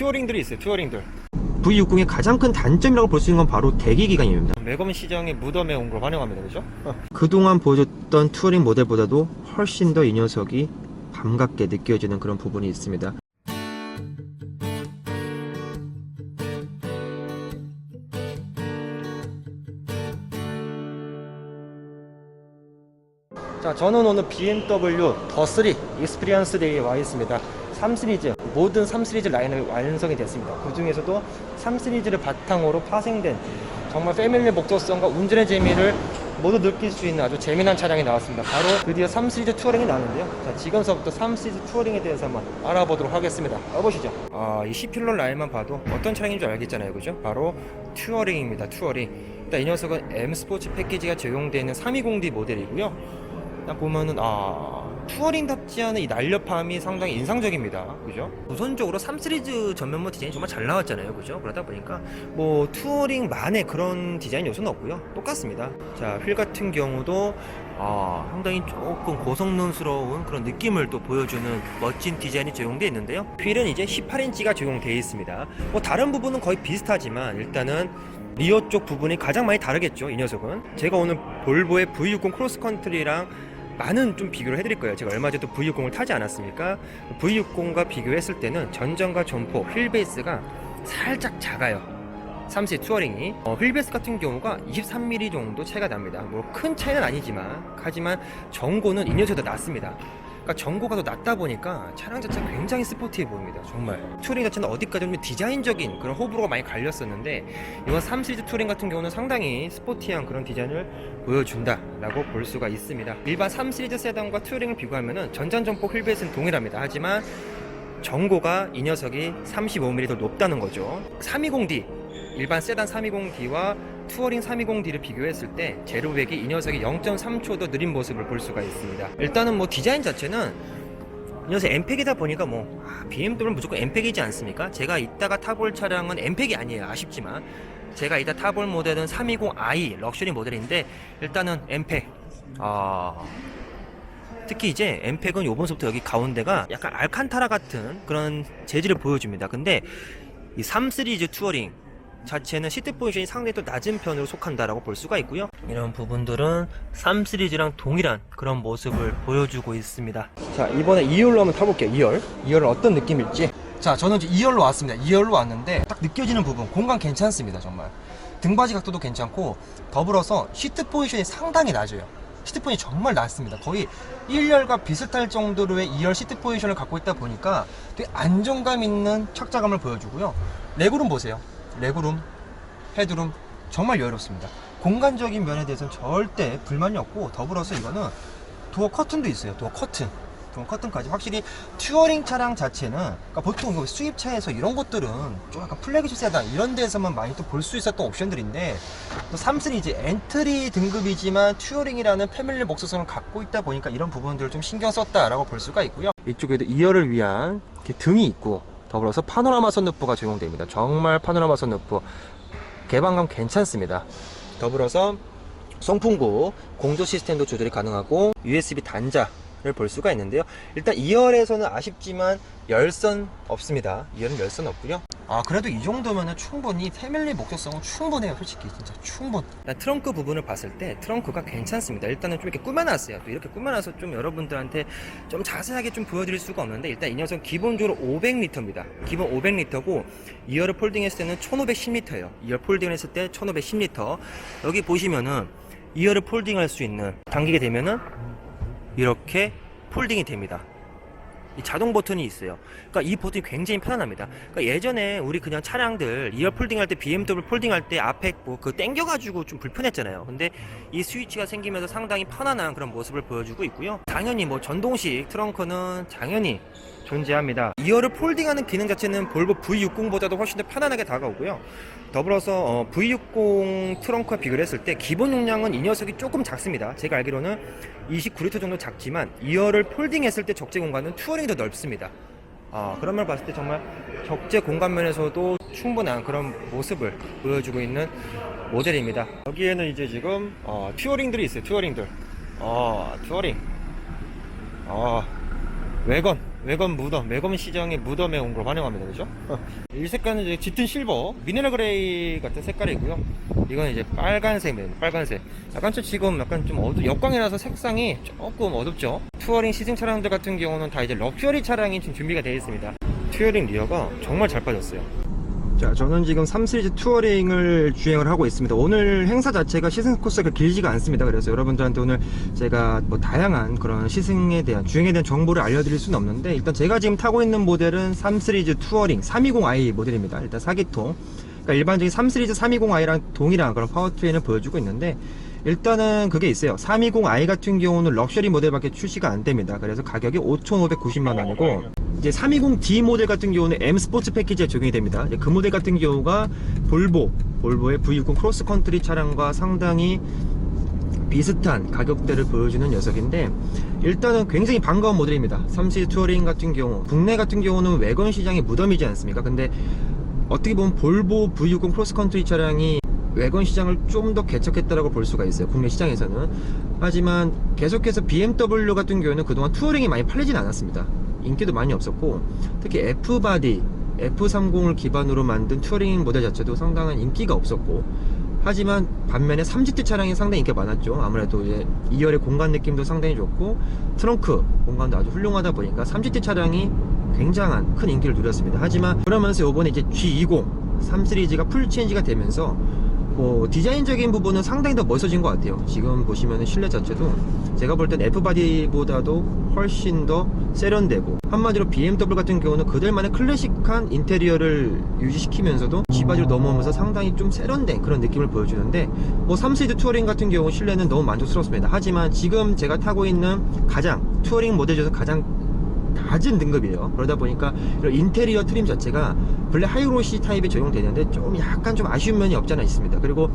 튜어링들이 있어요 튜어링들 V60의 가장 큰 단점이라고 볼 수 있는 건 바로 대기 기간입니다. 매거민 시장에 무덤에 온 걸 환영합니다 그죠? 그동안 보여줬던 투어링 모델보다도 훨씬 더 이 녀석이 반갑게 느껴지는 그런 부분이 있습니다. 자, 저는 오늘 BMW 더3 익스피리언스 데이에 와 있습니다. 3 시리즈, 모든 3 시리즈 라인을 완성이 됐습니다. 그 중에서도 3 시리즈를 바탕으로 파생된 정말 패밀리 목적성과 운전의 재미를 모두 느낄 수 있는 아주 재미난 차량이 나왔습니다. 바로 드디어 3 시리즈 투어링이 나왔는데요. 자, 지금서부터 3 시리즈 투어링에 대해서 한번 알아보도록 하겠습니다. 가보시죠. 아, 이 C필러 라인만 봐도 어떤 차량인 줄 알겠잖아요. 그죠? 바로 투어링입니다. 투어링. 일단 이 녀석은 M 스포츠 패키지가 적용되어 있는 320D 모델이고요. 딱 보면은 아 투어링답지 않은 이 날렵함이 상당히 인상적입니다. 그죠? 우선적으로 3 시리즈 전면모 디자인이 정말 잘 나왔잖아요. 그죠? 그러다 보니까 뭐 투어링만의 그런 디자인 요소는 없고요. 똑같습니다. 자, 휠 같은 경우도 아, 상당히 조금 고성능스러운 그런 느낌을 또 보여주는 멋진 디자인이 적용되어 있는데요. 휠은 이제 18인치가 적용되어 있습니다. 뭐 다른 부분은 거의 비슷하지만 일단은 리어 쪽 부분이 가장 많이 다르겠죠. 이 녀석은 제가 오늘 볼보의 V60 크로스 컨트리랑 많은 좀 비교를 해드릴 거예요. 제가 얼마 전에 V60을 타지 않았습니까? V60과 비교했을 때는 전전과 전포 휠 베이스가 살짝 작아요. 3시 투어링이 어, 휠 베이스 같은 경우가 23mm 정도 차이가 납니다. 뭐 큰 차이는 아니지만 하지만 전고는 이 녀석보다 낮습니다. 그러니까 전고가 더 낮다 보니까 차량 자체가 굉장히 스포티해 보입니다. 정말 투어링 자체는 어디까지 좀 디자인적인 그런 호불호가 많이 갈렸었는데 이번 3 시리즈 투어링 같은 경우는 상당히 스포티한 그런 디자인을 보여준다라고 볼 수가 있습니다. 일반 3 시리즈 세단과 투어링을 비교하면은 전장전폭 휠베이스는 동일합니다. 하지만 전고가 이 녀석이 35mm 더 높다는 거죠. 320D 일반 세단 320D와 투어링 320D를 비교했을 때 제로백이 이 녀석이 0.3초 더 느린 모습을 볼 수가 있습니다. 일단은 뭐 디자인 자체는 이 녀석 엠팩이다 보니까 뭐 아, BMW는 무조건 엠팩이지 않습니까? 제가 이따가 타볼 차량은 엠팩이 아니에요. 아쉽지만 제가 이따 타볼 모델은 320i 럭셔리 모델인데 일단은 엠팩 아 특히 이제 엠팩은 요번부터 여기 가운데가 약간 알칸타라 같은 그런 재질을 보여줍니다. 근데 이 3 시리즈 투어링 자체는 시트 포지션이 상당히 또 낮은 편으로 속한다라고 볼 수가 있고요. 이런 부분들은 3 시리즈랑 동일한 그런 모습을 보여주고 있습니다. 자 이번에 2열로 한번 타볼게요. 2열. 2열은 어떤 느낌일지. 자 저는 이제 2열로 왔습니다. 2열로 왔는데 딱 느껴지는 부분 공간 괜찮습니다. 정말 등받이 각도도 괜찮고 더불어서 시트 포지션이 상당히 낮아요. 시트 포지션이 정말 낮습니다. 거의 1열과 비슷할 정도로의 2열 시트 포지션을 갖고 있다 보니까 되게 안정감 있는 착자감을 보여주고요. 레그룸 보세요. 레그룸, 헤드룸 정말 여유롭습니다. 공간적인 면에 대해서는 절대 불만이 없고 더불어서 이거는 도어 커튼도 있어요. 도어 커튼. 커튼까지 확실히 튜어링 차량 자체는 그러니까 보통 이거 수입차에서 이런 것들은 좀 약간 플래그십 세단 이런 데서만 많이 또 볼 수 있었던 옵션들인데 또3 시리즈 엔트리 등급이지만 튜어링이라는 패밀리 목소성을 갖고 있다 보니까 이런 부분들을 좀 신경 썼다라고 볼 수가 있고요. 이쪽에도 2열을 위한 등이 있고 더불어서 파노라마 선루프가 적용됩니다. 정말 파노라마 선루프 개방감 괜찮습니다. 더불어서 송풍구 공조 시스템도 조절이 가능하고 USB 단자를 볼 수가 있는데요. 일단 2열에서는 아쉽지만 열선 없습니다. 2열은 열선 없고요. 아 그래도 이 정도면 충분히 패밀리 목적성은 충분해요 솔직히. 진짜 충분. 트렁크 부분을 봤을 때 트렁크가 괜찮습니다. 일단은 좀 이렇게 꾸며놨어요. 또 이렇게 꾸며놔서 좀 여러분들한테 좀 자세하게 좀 보여드릴 수가 없는데 일단 이 녀석은 기본적으로 500리터입니다. 기본 500리터고 2열을 폴딩했을 때는 1510리터예요. 2열 폴딩을 했을 때 1510리터. 여기 보시면은 2열을 폴딩할 수 있는 당기게 되면은 이렇게 폴딩이 됩니다 이 자동 버튼이 있어요. 그러니까 이 버튼이 굉장히 편안합니다. 그러니까 예전에 우리 그냥 차량들 이어 폴딩 할 때 BMW 폴딩 할 때 앞에 뭐 그 땡겨가지고 좀 불편했잖아요. 근데 이 스위치가 생기면서 상당히 편안한 그런 모습을 보여주고 있고요. 당연히 뭐 전동식 트렁크는 당연히 존재합니다. 이어를 폴딩하는 기능 자체는 볼보 V60보다도 훨씬 더 편안하게 다가오고요. 더불어서 어, V60 트렁크와 비교를 했을 때 기본 용량은 이 녀석이 조금 작습니다. 제가 알기로는 29리터 정도 작지만 이어를 폴딩했을 때 적재 공간은 투어링이 더 넓습니다. 아, 그런 걸 봤을 때 정말 적재 공간 면에서도 충분한 그런 모습을 보여주고 있는 모델입니다. 여기에는 이제 지금 어, 튜어링들이 있어요. 튜어링들. 어, 튜어링. 어, 외건 외관 무덤, 외관 시장의 무덤에 온 걸 환영합니다. 그죠? 이 색깔은 이제 짙은 실버, 미네랄 그레이 같은 색깔이고요. 이건 이제 빨간색입니다. 빨간색. 약간 좀 지금 약간 좀 어두, 역광이라서 색상이 조금 어둡죠? 투어링 시승 차량들 같은 경우는 다 이제 럭셔리 차량이 지금 준비가 되어 있습니다. 투어링 리어가 정말 잘 빠졌어요. 자, 저는 지금 3시리즈 투어링을 주행을 하고 있습니다. 오늘 행사 자체가 시승 코스가 길지가 않습니다. 그래서 여러분들한테 오늘 제가 뭐 다양한 그런 시승에 대한, 주행에 대한 정보를 알려드릴 수는 없는데, 일단 제가 지금 타고 있는 모델은 3시리즈 투어링 320i 모델입니다. 일단 4기통. 그러니까 일반적인 3시리즈 320i랑 동일한 그런 파워트레인을 보여주고 있는데, 일단은 그게 있어요. 320i 같은 경우는 럭셔리 모델밖에 출시가 안 됩니다. 그래서 가격이 5,590만 원이고, 이제 320D 모델 같은 경우는 M 스포츠 패키지에 적용이 됩니다. 그 모델 같은 경우가 볼보, 볼보의 V60 크로스 컨트리 차량과 상당히 비슷한 가격대를 보여주는 녀석인데 일단은 굉장히 반가운 모델입니다. 3시리 투어링 같은 경우 국내 같은 경우는 외관 시장이 무덤이지 않습니까? 근데 어떻게 보면 볼보 V60 크로스 컨트리 차량이 외관 시장을 좀 더 개척했다라고 볼 수가 있어요. 국내 시장에서는. 하지만 계속해서 BMW 같은 경우는 그동안 투어링이 많이 팔리진 않았습니다. 인기도 많이 없었고 특히 F바디 F30을 기반으로 만든 투어링 모델 자체도 상당한 인기가 없었고 하지만 반면에 3GT 차량이 상당히 인기가 많았죠. 아무래도 이제 2열의 공간 느낌도 상당히 좋고 트렁크 공간도 아주 훌륭하다 보니까 3GT 차량이 굉장한 큰 인기를 누렸습니다. 하지만 그러면서 이번에 이제 G20 3 시리즈가 풀 체인지가 되면서 뭐 디자인적인 부분은 상당히 더 멋있어진 것 같아요. 지금 보시면 실내 자체도 제가 볼 땐 F바디보다도 훨씬 더 세련되고 한마디로 BMW 같은 경우는 그들만의 클래식한 인테리어를 유지시키면서도 G바디로 넘어오면서 상당히 좀 세련된 그런 느낌을 보여주는데 뭐 3시리즈 투어링 같은 경우 실내는 너무 만족스럽습니다. 하지만 지금 제가 타고 있는 가장 투어링 모델 중에서 가장 낮은 등급이에요. 그러다 보니까 이런 인테리어 트림 자체가 블랙 하이로시 타입에 적용되는데 좀 약간 좀 아쉬운 면이 없잖아 있습니다. 그리고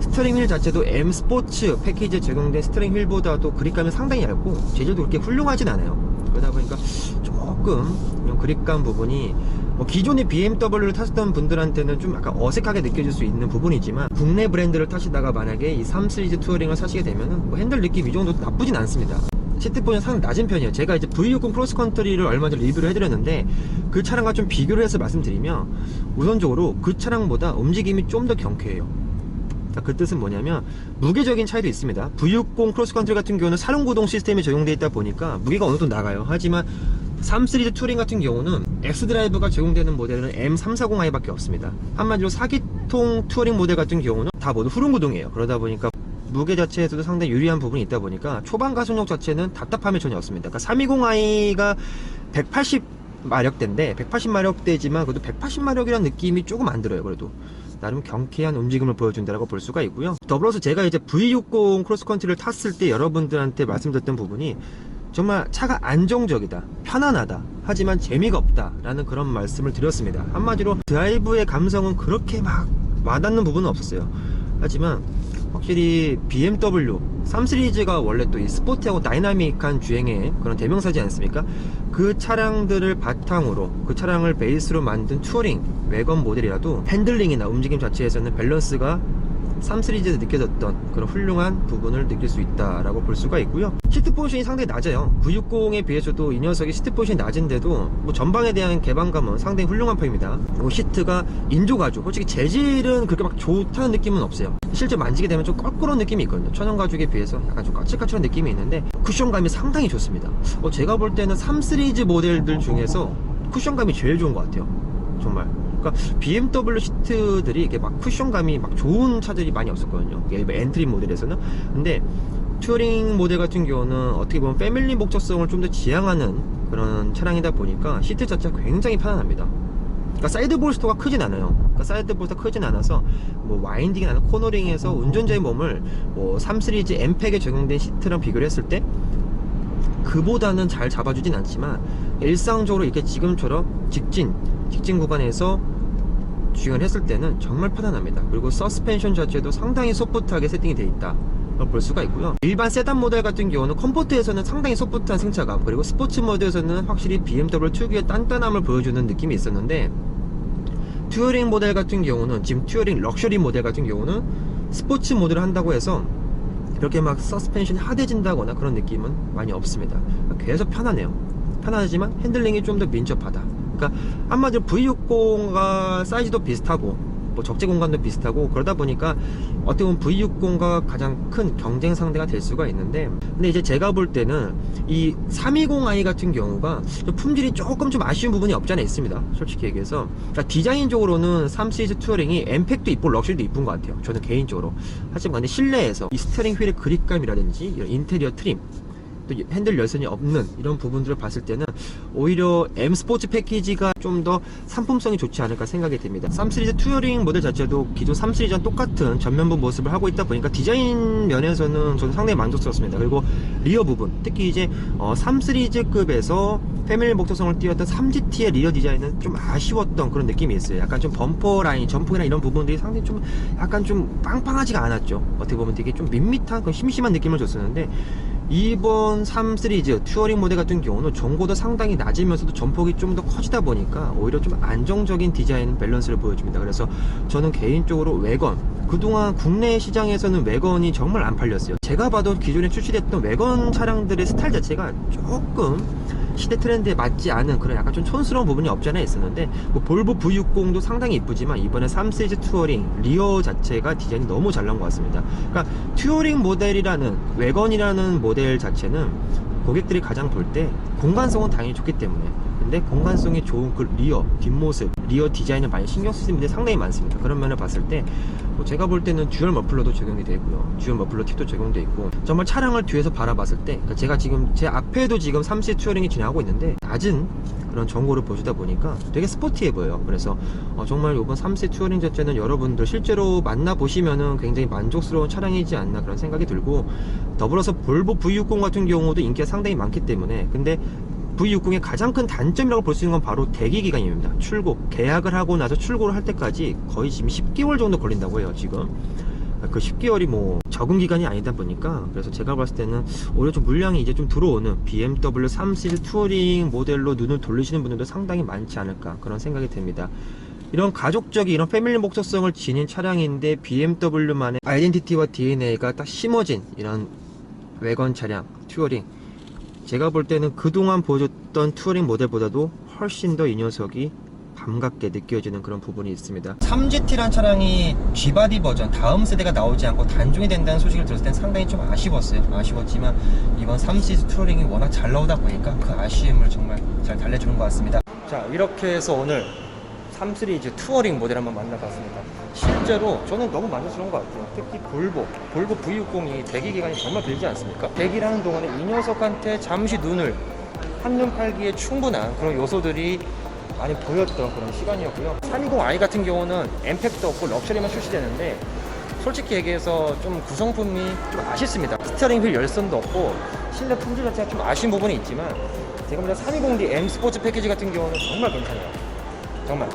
스트링 휠 자체도 M 스포츠 패키지에 적용된 스트링 휠보다도 그립감이 상당히 얇고 재질도 그렇게 훌륭하진 않아요. 그러다 보니까 조금 이런 그립감 부분이 뭐 기존의 BMW를 타셨던 분들한테는 좀 약간 어색하게 느껴질 수 있는 부분이지만 국내 브랜드를 타시다가 만약에 이 3 시리즈 투어링을 사시게 되면은 뭐 핸들 느낌 이 정도 나쁘진 않습니다. 시트 포지션 상당히 낮은 편이에요. 제가 이제 V60 크로스 컨트리를 얼마 전에 리뷰를 해드렸는데 그 차량과 좀 비교를 해서 말씀드리면 우선적으로 그 차량보다 움직임이 좀 더 경쾌해요. 자, 그 뜻은 뭐냐면 무게적인 차이도 있습니다. V60 크로스 컨트리 같은 경우는 사륜구동 시스템이 적용되어 있다 보니까 무게가 어느 정도 나가요. 하지만 3 시리즈 투링 같은 경우는 X드라이브가 적용되는 모델은 M340i 밖에 없습니다. 한마디로 4기통 투어링 모델 같은 경우는 다 모두 후륜구동이에요. 그러다 보니까 무게 자체에서도 상당히 유리한 부분이 있다 보니까 초반 가속력 자체는 답답함이 전혀 없습니다. 그러니까 320i가 180 마력대인데 180 마력대지만 그래도 180 마력이라는 느낌이 조금 안 들어요. 그래도 나름 경쾌한 움직임을 보여준다고 볼 수가 있고요. 더불어서 제가 이제 V60 크로스컨트리를 탔을 때 여러분들한테 말씀드렸던 부분이 정말 차가 안정적이다, 편안하다, 하지만 재미가 없다 라는 그런 말씀을 드렸습니다. 한마디로 드라이브의 감성은 그렇게 막 와닿는 부분은 없었어요. 하지만 확실히 BMW 3 시리즈가 원래 또 이 스포티하고 다이나믹한 주행의 그런 대명사지 않습니까? 그 차량들을 바탕으로 그 차량을 베이스로 만든 투어링 외관 모델이라도 핸들링이나 움직임 자체에서는 밸런스가 3 시리즈에서 느껴졌던 그런 훌륭한 부분을 느낄 수 있다라고 볼 수가 있고요. 시트 포지션이 상당히 낮아요. 960에 비해서도 이 녀석이 시트 포지션이 낮은데도 뭐 전방에 대한 개방감은 상당히 훌륭한 편입니다. 그리고 시트가 인조 가죽, 솔직히 재질은 그렇게 막 좋다는 느낌은 없어요. 실제 만지게 되면 좀 껄끄러운 느낌이 있거든요. 천연 가죽에 비해서 약간 좀 까칠까칠한 느낌이 있는데 쿠션감이 상당히 좋습니다. 어, 제가 볼 때는 3 시리즈 모델들 중에서 쿠션감이 제일 좋은 것 같아요. 정말. 그러니까 BMW 시트들이 이게 막 쿠션감이 막 좋은 차들이 많이 없었거든요. 이게 뭐 엔트리 모델에서는. 근데 튜링 모델 같은 경우는 어떻게 보면 패밀리 목적성을 좀 더 지향하는 그런 차량이다 보니까 시트 자체가 굉장히 편안합니다. 그러니까 사이드 볼스터가 크진 않아요. 그러니까 사이드 볼스터 크진 않아서 뭐 와인딩이나 코너링에서 운전자의 몸을 뭐 3 시리즈 M팩에 적용된 시트랑 비교를 했을 때 그보다는 잘 잡아주진 않지만 일상적으로 이렇게 지금처럼 직진 직진 구간에서 주행을 했을 때는 정말 편안합니다. 그리고 서스펜션 자체도 상당히 소프트하게 세팅이 되어 있다. 볼 수가 있고요. 일반 세단 모델 같은 경우는 컴포트에서는 상당히 소프트한 승차감 그리고 스포츠 모드에서는 확실히 BMW 특유의 단단함을 보여주는 느낌이 있었는데 튜어링 모델 같은 경우는 지금 튜어링 럭셔리 모델 같은 경우는 스포츠 모드를 한다고 해서 그렇게 막 서스펜션이 하대진다거나 그런 느낌은 많이 없습니다. 계속 편하네요. 편하지만 핸들링이 좀 더 민첩하다. 그러니까 한마디로 V60과 사이즈도 비슷하고 뭐 적재 공간도 비슷하고 그러다 보니까 어떻게 보면 V60과 가장 큰 경쟁 상대가 될 수가 있는데 근데 이제 제가 볼 때는 이 320i 같은 경우가 좀 품질이 조금 좀 아쉬운 부분이 없지 않아 있습니다 솔직히 얘기해서. 그러니까 디자인적으로는 3 시리즈 투어링이 엠팩도 이쁘고 럭셔리도 이쁜 것 같아요 저는 개인적으로. 하지만 근데 실내에서 이 스티어링 휠의 그립감이라든지 이런 인테리어 트림 또 핸들 열선이 없는 이런 부분들을 봤을 때는 오히려 M 스포츠 패키지가 좀 더 상품성이 좋지 않을까 생각이 됩니다. 3 시리즈 투어링 모델 자체도 기존 3 시리즈와 똑같은 전면부 모습을 하고 있다 보니까 디자인 면에서는 저는 상당히 만족스럽습니다. 그리고 리어 부분, 특히 이제 어, 3 시리즈급에서 패밀리 목적성을 띄웠던 3GT의 리어 디자인은 좀 아쉬웠던 그런 느낌이 있어요. 약간 좀 범퍼 라인, 점프나 이런 부분들이 상당히 좀 약간 좀 빵빵하지가 않았죠. 어떻게 보면 되게 좀 밋밋한 그런 심심한 느낌을 줬었는데 이번 3 시리즈 투어링 모델 같은 경우는 전고도 상당히 낮으면서도 전폭이 좀 더 커지다 보니까 오히려 좀 안정적인 디자인 밸런스를 보여줍니다. 그래서 저는 개인적으로 외건 그동안 국내 시장에서는 외건이 정말 안 팔렸어요. 제가 봐도 기존에 출시됐던 외건 차량들의 스타일 자체가 조금 시대 트렌드에 맞지 않은 그런 약간 좀 촌스러운 부분이 없지 않아 있었는데 뭐 볼보 V60도 상당히 이쁘지만 이번에 3 시리즈 투어링 리어 자체가 디자인이 너무 잘 나온 것 같습니다. 그러니까 투어링 모델이라는 외건이라는 모델 자체는 고객들이 가장 볼 때 공간성은 당연히 좋기 때문에 근데 공간성이 좋은 그 리어 뒷모습 리어 디자인을 많이 신경 분들이 상당히 많습니다. 그런 면을 봤을 때뭐 제가 볼 때는 듀얼 머플러도 적용이 되고요. 듀얼 머플러 팁도 적용돼 있고 정말 차량을 뒤에서 바라봤을 때 그러니까 제가 지금 제 앞에도 지금 3시 투어링이 진행하고 있는데 낮은 그런 정보를 보여주다 보니까 되게 스포티해 보여요. 그래서 어, 정말 이번 3시 투어링 자체는 여러분들 실제로 만나보시면은 굉장히 만족스러운 차량이지 않나 그런 생각이 들고 더불어서 볼보 V60 같은 경우도 인기가 상당히 많기 때문에 근데 V60의 가장 큰 단점이라고 볼 수 있는 건 바로 대기 기간입니다. 출고, 계약을 하고 나서 출고를 할 때까지 거의 지금 10개월 정도 걸린다고 해요, 지금. 그 10개월이 뭐 적응 기간이 아니다 보니까 그래서 제가 봤을 때는 오히려 좀 물량이 이제 좀 들어오는 BMW 3 시리즈 투어링 모델로 눈을 돌리시는 분들도 상당히 많지 않을까 그런 생각이 듭니다. 이런 가족적인 이런 패밀리 목적성을 지닌 차량인데 BMW만의 아이덴티티와 DNA가 딱 심어진 이런 외관 차량 투어링 제가 볼 때는 그동안 보여줬던 투어링 모델보다도 훨씬 더 이 녀석이 반갑게 느껴지는 그런 부분이 있습니다. 3GT란 차량이 G바디 버전 다음 세대가 나오지 않고 단종이 된다는 소식을 들었을 땐 상당히 좀 아쉬웠어요. 아쉬웠지만 이번 3시리즈 투어링이 워낙 잘 나오다 보니까 그 아쉬움을 정말 잘 달래주는 것 같습니다. 자 이렇게 해서 오늘 3 시리즈 투어링 모델 한번 만나봤습니다. 실제로 저는 너무 만족스러운 것 같아요. 특히 볼보, 볼보 V60이 대기 기간이 정말 길지 않습니까? 대기를 하는 동안에 이 녀석한테 잠시 눈을 한눈 팔기에 충분한 그런 요소들이 많이 보였던 그런 시간이었고요. 320i 같은 경우는 엠팩도 없고 럭셔리만 출시되는데 솔직히 얘기해서 좀 구성품이 좀 아쉽습니다. 스티어링 휠 열선도 없고 실내 품질 자체가 좀 아쉬운 부분이 있지만 제가 보다 320D M 스포츠 패키지 같은 경우는 정말 괜찮아요. 정말.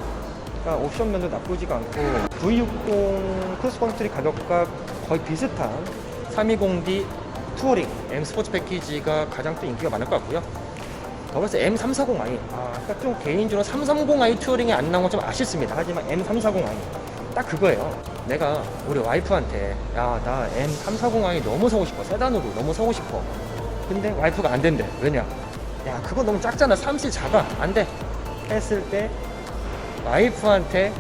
그러니까 옵션 면도 나쁘지가 않고 V60 크로스컨트리 가격과 거의 비슷한 320D 투어링 M 스포츠 패키지가 가장 또 인기가 많을 것 같고요. 더불어서 M340i 아, 그러니까 좀 개인적으로 330i 투어링이 안 나온 건 좀 아쉽습니다. 하지만 M340i 딱 그거예요. 내가 우리 와이프한테 야 나 M340i 너무 사고 싶어 세단으로 너무 사고 싶어. 근데 와이프가 안 된대. 왜냐? 야 그거 너무 작잖아. 3실 작아. 안 돼. 했을 때 와이프한테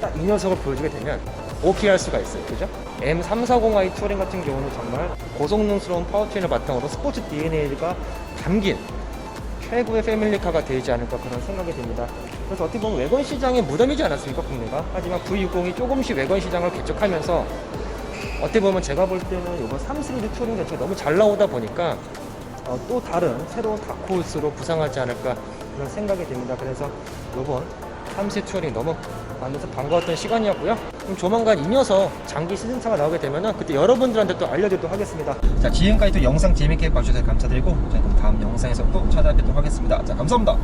딱 이 녀석을 보여주게 되면 오케이 할 수가 있어요. 그죠? M340i 투어링 같은 경우는 정말 고성능스러운 파워트레인을 바탕으로 스포츠 DNA가 담긴 최고의 패밀리카가 되지 않을까 그런 생각이 듭니다. 그래서 어떻게 보면 외관 시장의 무덤이지 않았습니까, 국내가? 하지만 V60이 조금씩 외관 시장을 개척하면서 어떻게 보면 제가 볼 때는 이번 3 시리즈 투어링 자체가 너무 잘 나오다 보니까 어, 또 다른 새로운 다크호스로 부상하지 않을까 그런 생각이 듭니다. 그래서 이번 3시 투어링 너무 만나서 반가웠던 시간이었고요. 그럼 조만간 이 녀석 장기 시즌차가 나오게 되면은 그때 여러분들한테 또 알려드리도록 하겠습니다. 자, 지금까지 또 영상 재밌게 봐주셔서 감사드리고 저희 그럼 다음 영상에서 또 찾아뵙도록 하겠습니다. 자, 감사합니다.